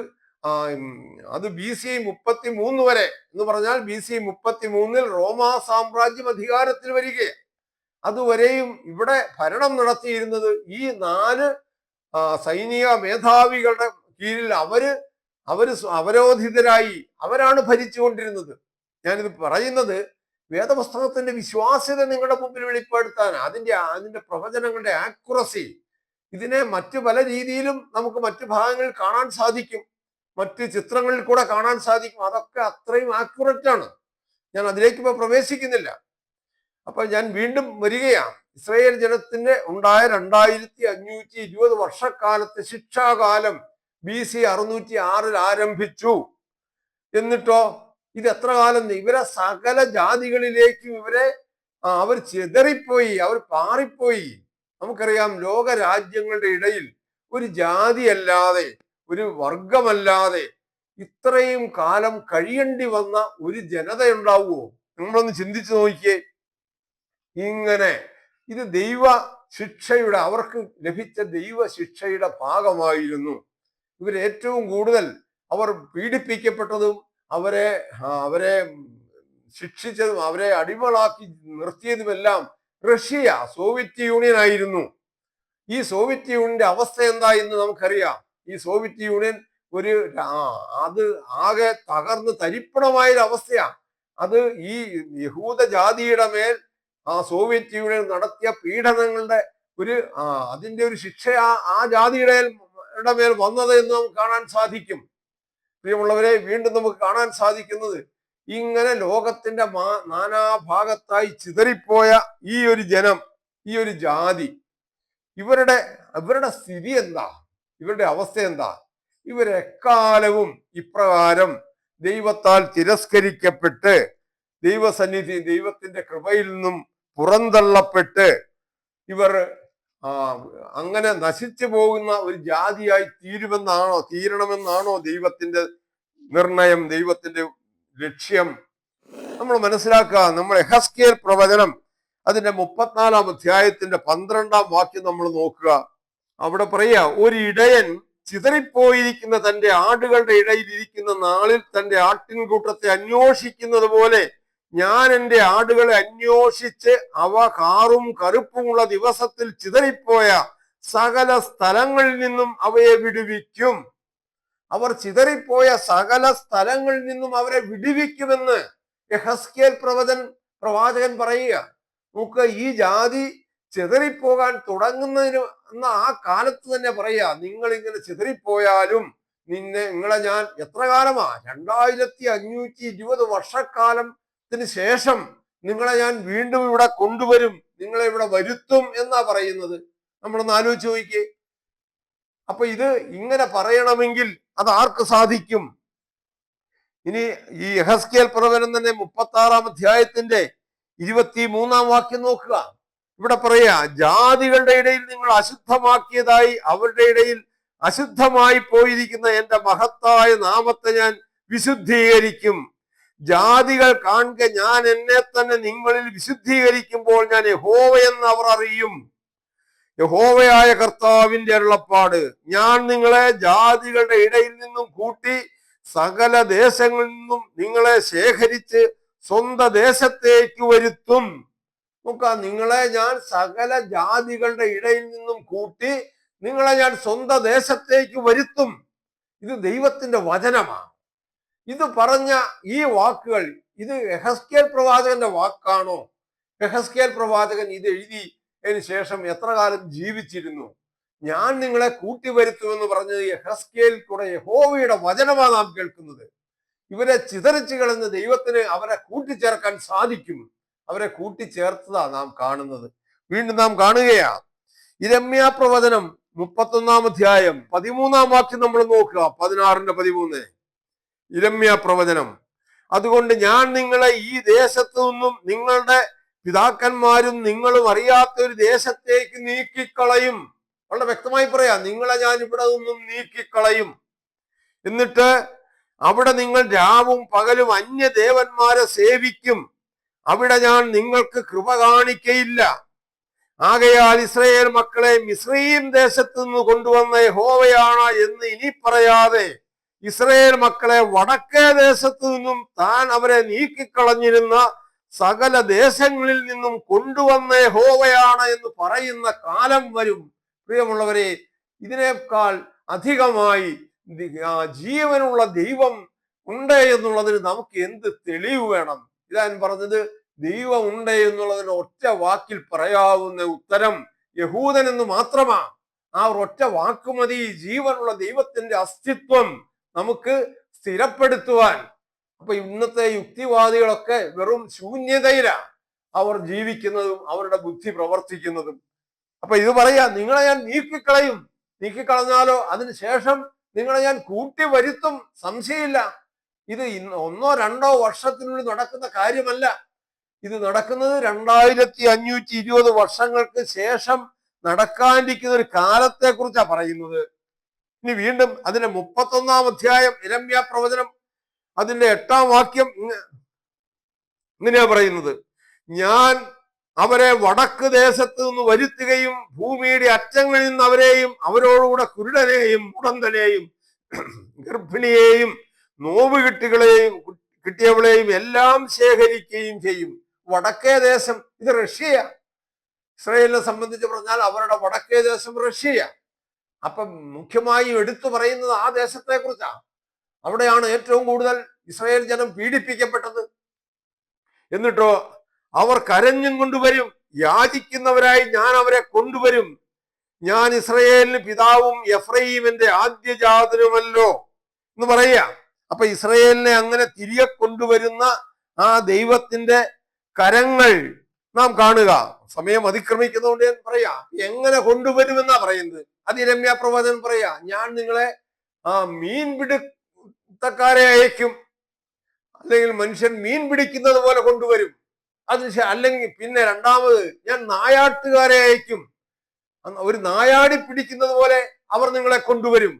അത് ബി സി മുപ്പത്തി മൂന്ന് വരെ. എന്ന് പറഞ്ഞാൽ ബി സി മുപ്പത്തി മൂന്നിൽ റോമാ സാമ്രാജ്യം അധികാരത്തിൽ വരികയാണ്. അതുവരെയും ഇവിടെ ഭരണം നടത്തിയിരുന്നത് ഈ നാല് സൈനിക മേധാവികളുടെ കീഴിൽ അവർ അവർ അവരോധിതരായി. അവരാണ് ഭരിച്ചുകൊണ്ടിരുന്നത്. ഞാനിത് പറയുന്നത് വേദപുസ്തകത്തിന്റെ വിശ്വാസ്യത നിങ്ങളുടെ മുമ്പിൽ വെളിപ്പെടുത്താൻ അതിന്റെ അതിന്റെ പ്രവചനങ്ങളുടെ ആക്യുറസി ഇതിനെ മറ്റു പല രീതിയിലും നമുക്ക് മറ്റു ഭാഗങ്ങളിൽ കാണാൻ സാധിക്കും. മറ്റ് ചിത്രങ്ങളിൽ കൂടെ കാണാൻ സാധിക്കും. അതൊക്കെ അത്രയും ആക്യുറേറ്റ് ആണ്. ഞാൻ അതിലേക്ക് ഇപ്പൊ പ്രവേശിക്കുന്നില്ല. അപ്പൊ ഞാൻ വീണ്ടും വരികയാണ്. ഇസ്രയേൽ ജനത്തിന്റെ ഉണ്ടായ രണ്ടായിരത്തി അഞ്ഞൂറ്റി ഇരുപത് വർഷക്കാലത്തെ ശിക്ഷാകാലം ബി സി അറുന്നൂറ്റി ആറിൽ ആരംഭിച്ചു. എന്നിട്ടോ ഇത് എത്ര കാലം ഇവരെ സകല ജാതികളിലേക്കും ഇവരെ അവർ ചെതറിപ്പോയി അവർ പാറിപ്പോയി. നമുക്കറിയാം ലോക രാജ്യങ്ങളുടെ ഇടയിൽ ഒരു ജാതിയല്ലാതെ ഒരു വർഗമല്ലാതെ ഇത്രയും കാലം കഴിയേണ്ടി വന്ന ഒരു ജനതയുണ്ടാവുമോ നമ്മളൊന്ന് ചിന്തിച്ചു നോക്കിയേ. ഇങ്ങനെ. ഇത് ദൈവ ശിക്ഷയുടെ അവർക്ക് ലഭിച്ച ദൈവ ശിക്ഷയുടെ ഭാഗമായിരുന്നു. ഇവർ ഏറ്റവും കൂടുതൽ അവർ പീഡിപ്പിക്കപ്പെട്ടതും അവരെ അവരെ ശിക്ഷിച്ചതും അവരെ അടിമകളാക്കി നിർത്തിയതുമെല്ലാം റഷ്യ സോവിയറ്റ് യൂണിയൻ ആയിരുന്നു. ഈ സോവിയറ്റ് യൂണിയന്റെ അവസ്ഥ എന്താ എന്ന് നമുക്കറിയാം. ഈ സോവിയറ്റ് യൂണിയൻ ഒരു അത് ആകെ തകർന്ന് തരിപ്പണമായ ഒരു അവസ്ഥയാണ് അത് ഈ യഹൂദ ജാതിയുടെ മേൽ ആ സോവിയറ്റ് യൂണിയൻ നടത്തിയ പീഡനങ്ങളുടെ ഒരു അതിന്റെ ഒരു ശിക്ഷ ആ ജാതിയുടെ യുടെ മേൽ വന്നത് എന്ന് നമുക്ക് കാണാൻ സാധിക്കും. പ്രിയമുള്ളവരെ വീണ്ടും നമുക്ക് കാണാൻ സാധിക്കുന്നത് ഇങ്ങനെ ലോകത്തിന്റെ മാ നാനാഭാഗത്തായി ചിതറിപ്പോയ ഈ ഒരു ജനം ഈ ഒരു ജാതി ഇവരുടെ ഇവരുടെ സ്ഥിതി എന്താ? ഇവരുടെ അവസ്ഥ എന്താ? ഇവരെക്കാലവും ഇപ്രകാരം ദൈവത്താൽ തിരസ്കരിക്കപ്പെട്ട് ദൈവസന്നിധി ദൈവത്തിന്റെ കൃപയിൽ നിന്നും പുറന്തള്ളപ്പെട്ട് ഇവർ അങ്ങനെ നശിച്ചു പോകുന്ന ഒരു ജാതിയായി തീരുമെന്നാണോ തീരണമെന്നാണോ ദൈവത്തിന്റെ നിർണയം ദൈവത്തിന്റെ ലക്ഷ്യം? നമ്മൾ മനസ്സിലാക്കുക നമ്മൾ എഹസ്കേൽ പ്രവചനം അതിന്റെ മുപ്പത്തിനാലാം അധ്യായത്തിന്റെ പന്ത്രണ്ടാം വാക്യം നമ്മൾ നോക്കുക. അവിടെ പറയാ ഒരു ഇടയൻ ചിതറിപ്പോയിരിക്കുന്ന തന്റെ ആടുകളുടെ ഇടയിലിരിക്കുന്ന നാളിൽ തന്റെ ആട്ടിൻകൂട്ടത്തെ അന്വേഷിക്കുന്നത് പോലെ ഞാൻ എന്റെ ആടുകളെ അന്വേഷിച്ച് അവ കാറും കറുപ്പുമുള്ള ദിവസത്തിൽ ചിതറിപ്പോയ സകല സ്ഥലങ്ങളിൽ നിന്നും അവയെ വിടുവിക്കും. അവർ ചിതറിപ്പോയ സകല സ്ഥലങ്ങളിൽ നിന്നും അവരെ വിടുവിക്കുമെന്ന് യഹസ്കേൽ പ്രവചൻ പ്രവാചകൻ പറയുക. നമുക്ക് ഈ ജാതി ചിതറിപ്പോകാൻ തുടങ്ങുന്നതിന് എന്ന ആ കാലത്ത് തന്നെ പറയുക. നിങ്ങൾ ഇങ്ങനെ ചിതറിപ്പോയാലും നിന്നെ നിങ്ങളെ ഞാൻ എത്ര കാലമാ? രണ്ടായിരത്തി അഞ്ഞൂറ്റി ഇരുപത് വർഷക്കാലത്തിന് ശേഷം നിങ്ങളെ ഞാൻ വീണ്ടും ഇവിടെ കൊണ്ടുവരും നിങ്ങളെ ഇവിടെ വരുത്തും എന്നാ പറയുന്നത്? നമ്മളൊന്ന് ആലോചിച്ച് നോക്കിയേ. അപ്പൊ ഇത് ഇങ്ങനെ പറയണമെങ്കിൽ അത് ആർക്ക് സാധിക്കും? ഇനി ഈ യഹസ്കേൽ പ്രവചനം തന്നെ മുപ്പത്തി ആറാം അധ്യായത്തിന്റെ ഇരുപത്തി മൂന്നാം വാക്യം നോക്കുക. ഇവിടെ പറയാ ജാതികളുടെ ഇടയിൽ നിങ്ങൾ അശുദ്ധമാക്കിയതായി അവരുടെ ഇടയിൽ അശുദ്ധമായി പോയിരിക്കുന്ന എന്റെ മഹത്തായ നാമത്തെ ഞാൻ വിശുദ്ധീകരിക്കും. ജാതികൾ കാണുക ഞാൻ എന്നെ തന്നെ നിങ്ങളിൽ വിശുദ്ധീകരിക്കുമ്പോൾ ഞാൻ യഹോവ എന്ന് അവർ അറിയും. യഹോവയായ കർത്താവിന്റെ അരുളപ്പാട് ഞാൻ നിങ്ങളെ ജാതികളുടെ ഇടയിൽ നിന്നും കൂട്ടി സകല ദേശങ്ങളിൽ നിന്നും നിങ്ങളെ ശേഖരിച്ച് സ്വന്ത ദേശത്തേക്ക് വരുത്തും. നോക്ക നിങ്ങളെ ഞാൻ സകല ജാതികളുടെ ഇടയിൽ നിന്നും കൂട്ടി നിങ്ങളെ ഞാൻ സ്വന്ത ദേശത്തേക്ക് വരുത്തും. ഇത് ദൈവത്തിന്റെ വചനമാണ്. ഇത് പറഞ്ഞ ഈ വാക്കുകൾ ഇത് എഹസ്കേൽ പ്രവാചകന്റെ വാക്കാണോ? എഹസ്കേൽ പ്രവാചകൻ ഇത് എഴുതി ശേഷം എത്ര കാലം ജീവിച്ചിരുന്നു? ഞാൻ നിങ്ങളെ കൂട്ടി വരുത്തുമെന്ന് പറഞ്ഞത് എഹസ്കേൽ കൂടെ യഹോവയുടെ വചനമാണ് നാം കേൾക്കുന്നത്. ഇവരെ ചിതറിച്ചു കളഞ്ഞ ദൈവത്തിന് അവരെ കൂട്ടിച്ചേർക്കാൻ സാധിക്കും. അവരെ കൂട്ടിച്ചേർത്തതാ നാം കാണുന്നത്. വീണ്ടും നാം കാണുകയാ. ഇരമ്യാ പ്രവചനം മുപ്പത്തൊന്നാം അധ്യായം പതിമൂന്നാം വാക്യം നമ്മൾ നോക്കുക. പതിനാറിന്റെ പതിമൂന്ന്. ഇരമ്യ പ്രവചനം അതുകൊണ്ട് ഞാൻ നിങ്ങളെ ഈ ദേശത്തു നിന്നും നിങ്ങളുടെ പിതാക്കന്മാരും നിങ്ങളും അറിയാത്ത ഒരു ദേശത്തേക്ക് നീക്കിക്കളയും. വളരെ വ്യക്തമായി പറയാം നിങ്ങളെ ഞാൻ ഇവിടെ നിന്നും നീക്കിക്കളയും. എന്നിട്ട് അവിടെ നിങ്ങൾ രാവും പകലും അന്യദേവന്മാരെ സേവിക്കും. അവിടെ ഞാൻ നിങ്ങൾക്ക് കൃപ കാണിക്കയില്ല. ആകയാൽ ഇസ്രയേൽ മക്കളെ മിസ്രീം ദേശത്തു നിന്ന് കൊണ്ടുവന്ന ഹോവയാണ് എന്ന് ഇനി പറയാതെ ഇസ്രയേൽ മക്കളെ വടക്കേ ദേശത്തു നിന്നും താൻ അവരെ നീക്കിക്കളഞ്ഞിരുന്ന സകല ദേശങ്ങളിൽ നിന്നും കൊണ്ടുവന്ന ഹോവയാണ് എന്ന് പറയുന്ന കാലം വരും. പ്രിയമുള്ളവരെ ഇതിനേക്കാൾ അധികമായി ജീവനുള്ള ദൈവം ഉണ്ട് എന്നുള്ളതിന് നമുക്ക് എന്ത് തെളിവ് വേണം? ഇതാൻ പറഞ്ഞത് ദൈവം ഉണ്ട് എന്നുള്ളതിന് ഒറ്റ വാക്കിൽ പറയാവുന്ന ഉത്തരം യഹൂദൻ എന്ന് മാത്രമാ. ആ ഒരൊറ്റ വാക്കുമതി ജീവനുള്ള ദൈവത്തിന്റെ അസ്തിത്വം. നമുക്ക് സ്ഥിരപ്പെടുത്തുവാൻ. അപ്പൊ ഇന്നത്തെ യുക്തിവാദികളൊക്കെ വെറും ശൂന്യതയിലാണ് അവർ ജീവിക്കുന്നതും അവരുടെ ബുദ്ധി പ്രവർത്തിക്കുന്നതും. അപ്പൊ ഇത് പറയാ നിങ്ങളെ ഞാൻ നീക്കിക്കളയും. നീക്കിക്കളഞ്ഞാലോ അതിനുശേഷം നിങ്ങളെ ഞാൻ കൂട്ടി വരുത്തും. സംശയമില്ല. ഇത് ഒന്നോ രണ്ടോ വർഷത്തിനുള്ളിൽ നടക്കുന്ന കാര്യമല്ല. ഇത് നടക്കുന്നത് രണ്ടായിരത്തി അഞ്ഞൂറ്റി ഇരുപത് വർഷങ്ങൾക്ക് ശേഷം നടക്കാനിരിക്കുന്ന ഒരു കാലത്തെ കുറിച്ചാണ് പറയുന്നത്. ഇനി വീണ്ടും അതിന്റെ മുപ്പത്തൊന്നാം അധ്യായം ഇരമ്യ പ്രവചനം. അതിന്റെ എട്ടാം വാക്യം ഇങ്ങ- ഇങ്ങനെയാ പറയുന്നത്. ഞാൻ അവരെ വടക്ക് ദേശത്ത് നിന്ന് വരുത്തുകയും ഭൂമിയുടെ അറ്റങ്ങളിൽ നിന്ന് അവരെയും അവരോടുകൂടെ കുരുടനെയും മുടന്തനെയും ഗർഭിണിയെയും നോവുകിട്ടികളെയും കിട്ടിയവളെയും എല്ലാം ശേഖരിക്കുകയും ചെയ്യും. വടക്കേ ദേശം ഇത് റഷ്യയാ. ഇസ്രയേലിനെ സംബന്ധിച്ച് പറഞ്ഞാൽ അവരുടെ വടക്കേ ദേശം റഷ്യയാ. അപ്പം മുഖ്യമായും എടുത്തു പറയുന്നത് ആ ദേശത്തെ കുറിച്ചാണ് അവിടെയാണ് ഏറ്റവും കൂടുതൽ ഇസ്രായേൽ ജനം പീഡിപ്പിക്കപ്പെട്ടത്. എന്നിട്ടോ അവർ കരഞ്ഞും കൊണ്ടുവരും. യാചിക്കുന്നവരായി ഞാൻ അവരെ കൊണ്ടുവരും. ഞാൻ ഇസ്രയേലിന് പിതാവും എഫ്രൈമിന്റെ ആദ്യജാതനുമല്ലോ എന്ന് പറയുക. അപ്പൊ ഇസ്രയേലിനെ അങ്ങനെ തിരികെ കൊണ്ടുവരുന്ന ആ ദൈവത്തിന്റെ കരങ്ങൾ നാം കാണുക. സമയം അതിക്രമിക്കുന്നതുകൊണ്ട് ഞാൻ പറയാ എങ്ങനെ കൊണ്ടുവരുമെന്നാ പറയുന്നത്. അത് രമ്യ പറയാ ഞാൻ നിങ്ങളെ ആ മീൻ പിടുത്തക്കാരെ അയക്കും. അല്ലെങ്കിൽ മനുഷ്യൻ മീൻ പിടിക്കുന്നത് പോലെ കൊണ്ടുവരും. അത് അല്ലെങ്കിൽ പിന്നെ രണ്ടാമത് ഞാൻ നായാട്ടുകാരെ അയക്കും. ഒരു നായാടി പിടിക്കുന്നത് പോലെ അവർ നിങ്ങളെ കൊണ്ടുവരും.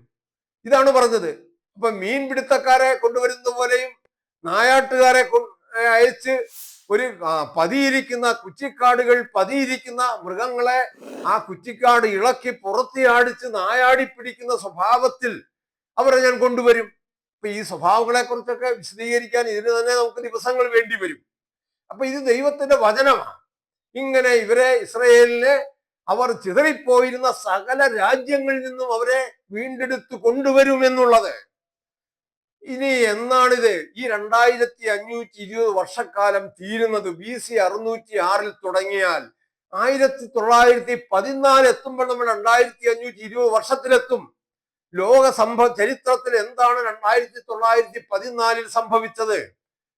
ഇതാണ് പറഞ്ഞത്. അപ്പൊ മീൻ പിടുത്തക്കാരെ കൊണ്ടുവരുന്നത് പോലെയും നായാട്ടുകാരെ അയച്ച് ഒരു പതിയിരിക്കുന്ന കുറ്റിക്കാടുകൾ പതിയിരിക്കുന്ന മൃഗങ്ങളെ ആ കുറ്റിക്കാട് ഇളക്കി പുറത്തിയാടിച്ച് നായാടി പിടിക്കുന്ന സ്വഭാവത്തിൽ അവരെ ഞാൻ കൊണ്ടുവരും. അപ്പൊ ഈ സ്വഭാവങ്ങളെ കുറിച്ചൊക്കെ വിശദീകരിക്കാൻ ഇതിന് തന്നെ നമുക്ക് ദിവസങ്ങൾ വേണ്ടി വരും. അപ്പൊ ഇത് ദൈവത്തിന്റെ വചനമാണ് ഇങ്ങനെ ഇവരെ ഇസ്രയേലിനെ അവർ ചിതറിപ്പോയിരുന്ന സകല രാജ്യങ്ങളിൽ നിന്നും അവരെ വീണ്ടെടുത്ത് കൊണ്ടുവരും എന്നുള്ളത്. ഇനി എന്നാണിത്? ഈ രണ്ടായിരത്തി അഞ്ഞൂറ്റി ഇരുപത് വർഷക്കാലം തീരുന്നത് ബി സി അറുന്നൂറ്റി ആറിൽ തുടങ്ങിയാൽ ആയിരത്തി തൊള്ളായിരത്തി പതിനാല് എത്തുമ്പോൾ നമ്മൾ രണ്ടായിരത്തി അഞ്ഞൂറ്റി ഇരുപത് വർഷത്തിലെത്തും. ലോക സംഭവ ചരിത്രത്തിൽ എന്താണ് രണ്ടായിരത്തി തൊള്ളായിരത്തി പതിനാലിൽ സംഭവിച്ചത്?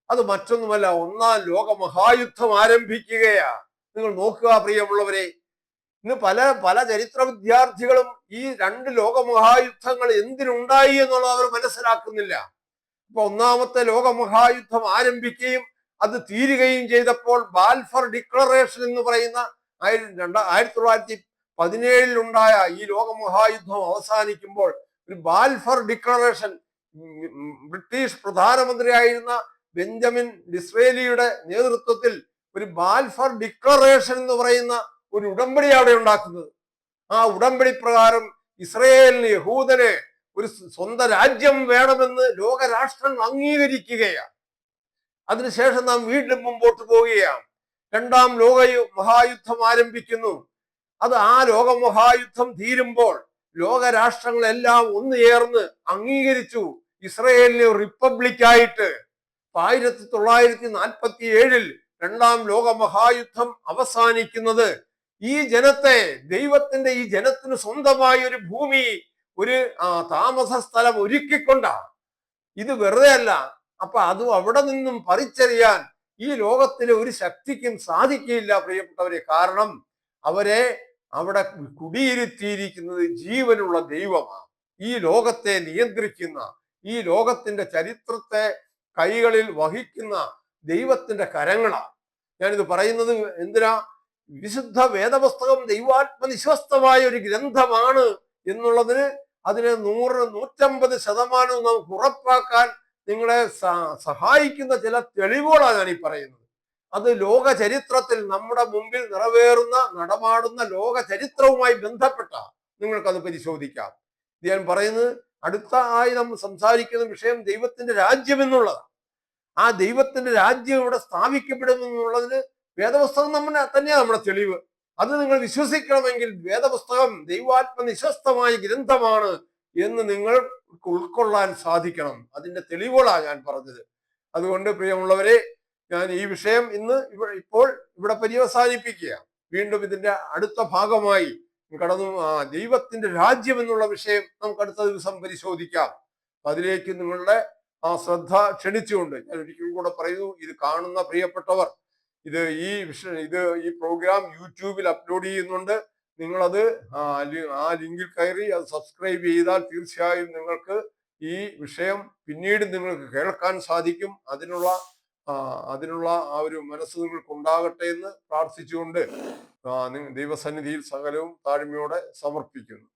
അത് മറ്റൊന്നുമല്ല ഒന്നാം ലോക മഹായുദ്ധം ആരംഭിക്കുകയാ. നിങ്ങൾ നോക്കുക പ്രിയമുള്ളവരെ. ഇന്ന് പല പല ചരിത്ര വിദ്യാർത്ഥികളും ഈ രണ്ട് ലോക മഹായുദ്ധങ്ങൾ എന്തിനുണ്ടായി എന്നുള്ളത് അവർ മനസ്സിലാക്കുന്നില്ല. ഒന്നാമത്തെ ലോകമഹായുദ്ധം ആരംഭിക്കുകയും അത് തീരുകയും ചെയ്തപ്പോൾ ബാൽഫർ ഡിക്ലറേഷൻ എന്ന് പറയുന്ന ആയിരത്തി രണ്ട ആയിരത്തി തൊള്ളായിരത്തി പതിനേഴിൽ ഉണ്ടായ ഈ ലോകമഹായുദ്ധം അവസാനിക്കുമ്പോൾ ഒരു ബാൽഫർ ഡിക്ലറേഷൻ ബ്രിട്ടീഷ് പ്രധാനമന്ത്രിയായിരുന്ന ബെഞ്ചമിൻ ഡിസ്രേലിയുടെ നേതൃത്വത്തിൽ ഒരു ബാൽഫർ ഡിക്ലറേഷൻ എന്ന് പറയുന്ന ഒരു ഉടമ്പടി അവിടെ ഉണ്ടാക്കുന്നത്. ആ ഉടമ്പടി പ്രകാരം ഇസ്രയേലിന് യഹൂദന് ഒരു സ്വ- സ്വന്തം രാജ്യം വേണമെന്ന് ലോകരാഷ്ട്രങ്ങൾ അംഗീകരിക്കുകയാണ്. അതിനുശേഷം നാം വീണ്ടും മുമ്പോട്ട് പോവുകയാണ്. രണ്ടാം ലോക മഹായുദ്ധം ആരംഭിക്കുന്നു. അത് ആ ലോകമഹായുദ്ധം തീരുമ്പോൾ ലോകരാഷ്ട്രങ്ങളെല്ലാം ഒന്ന് ചേർന്ന് അംഗീകരിച്ചു. ഇസ്രയേലിനെ റിപ്പബ്ലിക്കായിട്ട് ആയിരത്തി തൊള്ളായിരത്തി നാൽപ്പത്തി ഏഴിൽ രണ്ടാം ലോക മഹായുദ്ധം അവസാനിക്കുന്നത്. ഈ ജനത്തെ ദൈവത്തിന്റെ ഈ ജനത്തിന് സ്വന്തമായ ഒരു ഭൂമി ഒരു താമസ സ്ഥലം ഒരുക്കിക്കൊണ്ടാണ്. ഇത് വെറുതെ അല്ല അപ്പൊ അതും അവിടെ നിന്നും പറിച്ചറിയാൻ ഈ ലോകത്തിലെ ഒരു ശക്തിക്കും സാധിക്കില്ല പ്രിയപ്പെട്ടവരെ. കാരണം അവരെ അവിടെ കുടിയിരുത്തിയിരിക്കുന്നത് ജീവനുള്ള ദൈവമാണ്. ഈ ലോകത്തെ നിയന്ത്രിക്കുന്ന ഈ ലോകത്തിന്റെ ചരിത്രത്തെ കൈകളിൽ വഹിക്കുന്ന ദൈവത്തിന്റെ കരങ്ങളാണ്. ഞാനിത് പറയുന്നത് എന്തിനാ? വിശുദ്ധ വേദപുസ്തകം ദൈവാത്മനിശ്വസ്തമായ ഒരു ഗ്രന്ഥമാണ് എന്നുള്ളതിന് അതിനെ നൂറ് നൂറ്റമ്പത് ശതമാനവും നമുക്ക് ഉറപ്പാക്കാൻ നിങ്ങളെ സഹായിക്കുന്ന ചില തെളിവുകളാണ് ഞാൻ ഈ പറയുന്നത്. അത് ലോക ചരിത്രത്തിൽ നമ്മുടെ മുമ്പിൽ നിറവേറുന്ന നടമാടുന്ന ലോക ചരിത്രവുമായി ബന്ധപ്പെട്ട നിങ്ങൾക്കത് പരിശോധിക്കാം. ഞാൻ പറയുന്നത് അടുത്ത ആയി നമ്മൾ സംസാരിക്കുന്ന വിഷയം ദൈവത്തിന്റെ രാജ്യം എന്നുള്ളതാണ്. ആ ദൈവത്തിന്റെ രാജ്യം ഇവിടെ സ്ഥാപിക്കപ്പെടും എന്നുള്ളതിന് വേദപുസ്തകം നമ്മുടെ തന്നെയാണ് നമ്മുടെ തെളിവ്. അത് നിങ്ങൾ വിശ്വസിക്കണമെങ്കിൽ വേദപുസ്തകം ദൈവാത്മനിശ്വസ്തമായ ഗ്രന്ഥമാണ് എന്ന് നിങ്ങൾ ഉൾക്കൊള്ളാൻ സാധിക്കണം. അതിന്റെ തെളിവുകളാണ് ഞാൻ പറഞ്ഞത്. അതുകൊണ്ട് പ്രിയമുള്ളവരെ ഞാൻ ഈ വിഷയം ഇന്ന് ഇപ്പോൾ ഇവിടെ പര്യവസാനിപ്പിക്കുക വീണ്ടും ഇതിന്റെ അടുത്ത ഭാഗമായി കടന്നു ദൈവത്തിന്റെ രാജ്യം എന്നുള്ള വിഷയം നമുക്ക് അടുത്ത ദിവസം പരിശോധിക്കാം. അതിലേക്ക് നിങ്ങളുടെ ആ ശ്രദ്ധ ക്ഷണിച്ചുകൊണ്ട് ഞാൻ ഒരിക്കലും കൂടെ പറയുന്നു ഇത് കാണുന്ന പ്രിയപ്പെട്ടവർ ഇത് ഈ ഇത് ഈ പ്രോഗ്രാം യൂട്യൂബിൽ അപ്ലോഡ് ചെയ്യുന്നുണ്ട്. നിങ്ങളത് ആ ലിങ്കിൽ കയറി അത് സബ്സ്ക്രൈബ് ചെയ്താൽ തീർച്ചയായും നിങ്ങൾക്ക് ഈ വിഷയം പിന്നീട് നിങ്ങൾക്ക് കേൾക്കാൻ സാധിക്കും. അതിനുള്ള അതിനുള്ള ആ ഒരു മനസ്സ് നിങ്ങൾക്ക് ഉണ്ടാകട്ടെ എന്ന് പ്രാർത്ഥിച്ചുകൊണ്ട് ദൈവസന്നിധിയിൽ സകലവും താഴ്മയോടെ സമർപ്പിക്കുന്നു.